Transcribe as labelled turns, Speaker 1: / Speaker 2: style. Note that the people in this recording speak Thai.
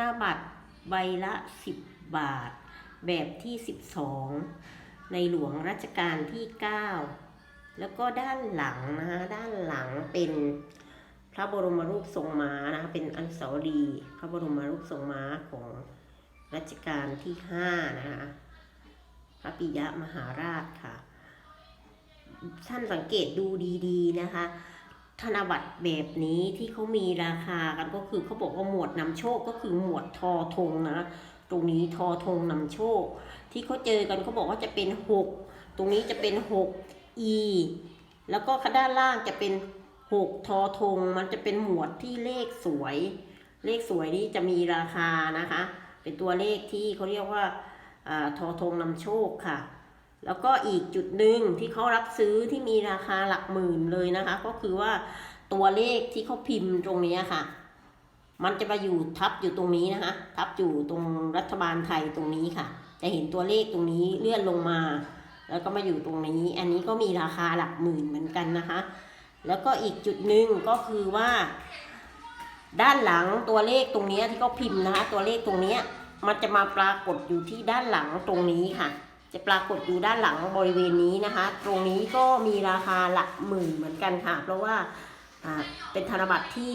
Speaker 1: นบัตรใบละ 10 บาท แบบที่ 12 ในหลวงรัชกาลที่ 9 แล้วก็ด้านหลังนะคะด้านหลังเป็นพระบรมรูปทรงม้านะคะเป็นอันสาวรีพระบรมรูปทรงม้าของรัชกาลที่ 5 นะคะพระปิยมหาราชค่ะ ท่านสังเกตดูดีๆนะคะ ธนบัตรแบบนี้ที่เขามีราคากันก็คือเขาบอกว่าหมวดนำโชคก็คือหมวดทอธงนะ ตรงนี้ทอธงนำโชค ที่เขาเจอกันเขาบอกว่าจะเป็นหกตรงนี้จะเป็นหก e แล้วก็ข้างด้านล่างจะเป็นหกทอธงมันจะเป็นหมวดที่เลขสวย เลขสวยนี้จะมีราคานะคะ เป็นตัวเลขที่เขาเรียกว่าอาทอธงนำโชคค่ะ แล้วก็อีกจุดหนึ่งที่เขารับซื้อที่มีราคาหลักหมื่นเลยนะคะ ก็คือว่าตัวเลขที่เขาพิมพ์ตรงนี้ค่ะ มันจะมาอยู่ทับอยู่ตรงนี้นะคะ ทับอยู่ตรงรัฐบาลไทยตรงนี้ค่ะ จะเห็นตัวเลขตรงนี้เลื่อนลงมา แล้วก็มาอยู่ตรงนี้ อันนี้ก็มีราคาหลักหมื่นเหมือนกันนะคะ แล้วก็อีกจุดหนึ่งก็คือว่า ด้านหลังตัวเลขตรงนี้ที่เขาพิมพ์นะคะ ตัวเลขตรงนี้มันจะมาปรากฏอยู่ที่ด้านหลังตรงนี้ค่ะ จะปรากฏอยู่ด้านหลังบริเวณนี้นะคะ ตรงนี้ก็มีราคาหลักหมื่นเหมือนกันค่ะ เพราะว่าอ่าเป็นธนบัตรที่